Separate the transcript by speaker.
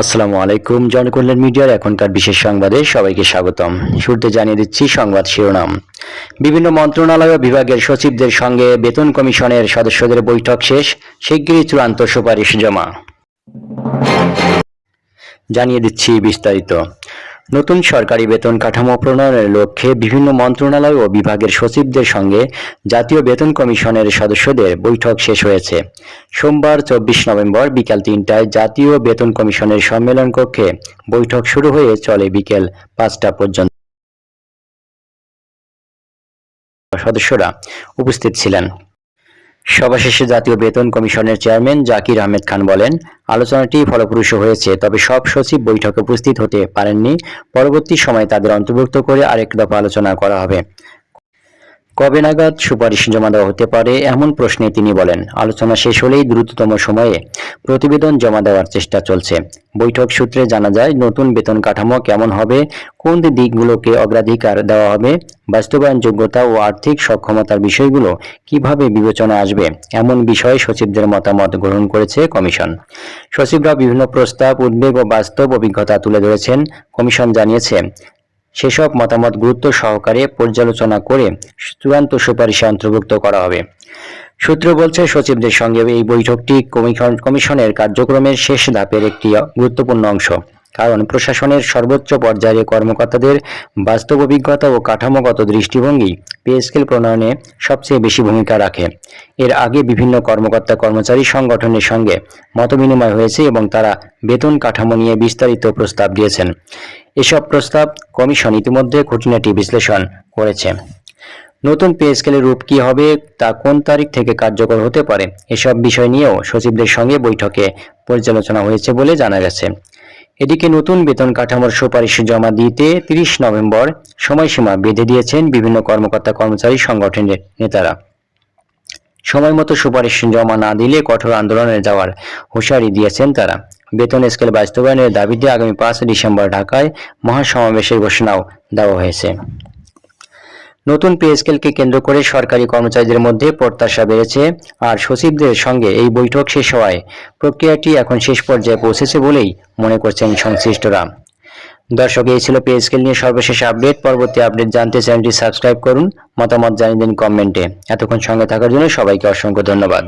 Speaker 1: আসসালামু আলাইকুম, জনকল্যাণ মিডিয়ার এখনকার বিশেষ সংবাদে সবাইকে স্বাগতম। শুরুতে জানিয়ে দিচ্ছি সংবাদ শিরোনাম। বিভিন্ন মন্ত্রণালয় ও বিভাগের সচিবদের সঙ্গে বেতন কমিশনের সদস্যদের বৈঠক শেষ, শিগগিরই চূড়ান্ত সুপারিশ জমা। জানিয়ে দিচ্ছি বিস্তারিত। নতুন সরকারি বেতন কাঠামো প্রণয়নের লক্ষ্যে বিভিন্ন মন্ত্রণালয় ও বিভাগের সচিবদের সঙ্গে জাতীয় বেতন কমিশনের সদস্যদের বৈঠক শেষ হয়েছে। সোমবার, চব্বিশ নভেম্বর বিকাল তিনটায় জাতীয় বেতন কমিশনের সম্মেলন কক্ষে বৈঠক শুরু হয়ে চলে বিকেল পাঁচটা পর্যন্ত। সদস্যরা উপস্থিত ছিলেন। সভা শেষে জাতীয় বেতন কমিশনের চেয়ারম্যান জাকির আহমেদ খান বলেন, আলোচনাটি ফলপ্রসূ হয়েছে, তবে সব সচিব বৈঠকে উপস্থিত হতে পারেননি। পরবর্তী সময়ে তাদের অন্তর্ভুক্ত করে আরেক দফা আলোচনা করা হবে। কবে নাগাদ সুপারিশ জমা দেওয়া হতে পারে এমন প্রশ্নে তিনি বলেন, আলোচনা শেষ হলেই দ্রুততম সময়ে প্রতিবেদন জমা দেওয়ার চেষ্টা চলছে। বৈঠক সূত্রে জানা যায়, নতুন বেতন কাঠামো কেমন হবে, কোন দিকগুলোকে অগ্রাধিকার দেওয়া হবে বাস্তবায়ন যোগ্যতা ও আর্থিক সক্ষমতার বিষয়গুলো কীভাবে বিবেচনা আসবে, এমন বিষয়ে সচিবদের মতামত গ্রহণ করেছে কমিশন। সচিবরা বিভিন্ন প্রস্তাব, উদ্বেগ ও বাস্তব অভিজ্ঞতা তুলে ধরেছেন। কমিশন জানিয়েছে সেসব মতামত গুরুত্ব সহকারে পর্যালোচনা করে চূড়ান্ত সুপারিশে অন্তর্ভুক্ত করা হবে। সূত্র বলছে, সচিবদের সঙ্গে এই বৈঠকটি কমিশন কমিশনের কার্যক্রমের শেষ ধাপের একটি গুরুত্বপূর্ণ অংশ। কারণ প্রশাসনের সর্বোচ্চ পর্যায়ে কর্মকর্তাদের বাস্তব অভিজ্ঞতা ও কাঠামোগত দৃষ্টিভঙ্গি পে স্কেল প্রণয়নে সবচেয়ে বেশি ভূমিকা রাখে। এর আগে বিভিন্ন কর্মকর্তা কর্মচারী সংগঠনের সঙ্গে মতবিনিময় হয়েছে এবং তারা বেতন কাঠামো নিয়ে বিস্তারিত প্রস্তাব দিয়েছেন। এসব প্রস্তাব কমিশন ইতিমধ্যে খুঁটিনাটি বিশ্লেষণ করেছে। নতুন পে স্কেলের রূপ কি হবে, তা কোন তারিখ থেকে কার্যকর হতে পারে, এসব বিষয় নিয়েও সচিবদের সঙ্গে বৈঠকে পর্যালোচনা হয়েছে বলে জানা গেছে। এদিকে নতুন বেতন কাঠামোর সুপারিশ জমা দিতে তিরিশ নভেম্বর সময়সীমা বেঁধে দিয়েছেন বিভিন্ন কর্মকর্তা কর্মচারী সংগঠনের নেতারা। সময় মতো সুপারিশ জমা না দিলে কঠোর আন্দোলনে যাওয়ার হুঁশিয়ারি দিয়েছেন তারা। বেতন স্কেল বাস্তবায়নের দাবিতে আগামী পাঁচ ডিসেম্বর ঢাকায় মহাসমাবেশের ঘোষণাও দেওয়া হয়েছে। নতুন পে স্কেলকে কেন্দ্র করে সরকারি কর্মচারীদের মধ্যে প্রত্যাশা বেড়েছে, আর সচিবদের সঙ্গে এই বৈঠক শেষ হওয়ায় প্রক্রিয়াটি এখন শেষ পর্যায়ে পৌঁছেছে বলেই মনে করছেন সংশ্লিষ্টরা। দর্শক, এই ছিল পে স্কেল নিয়ে সর্বশেষ আপডেট। পরবর্তী আপডেট জানতে চ্যানেলটি সাবস্ক্রাইব করুন, মতামত জানিয়ে দিন কমেন্টে। এতক্ষণ সঙ্গে থাকার জন্য সবাইকে অসংখ্য ধন্যবাদ।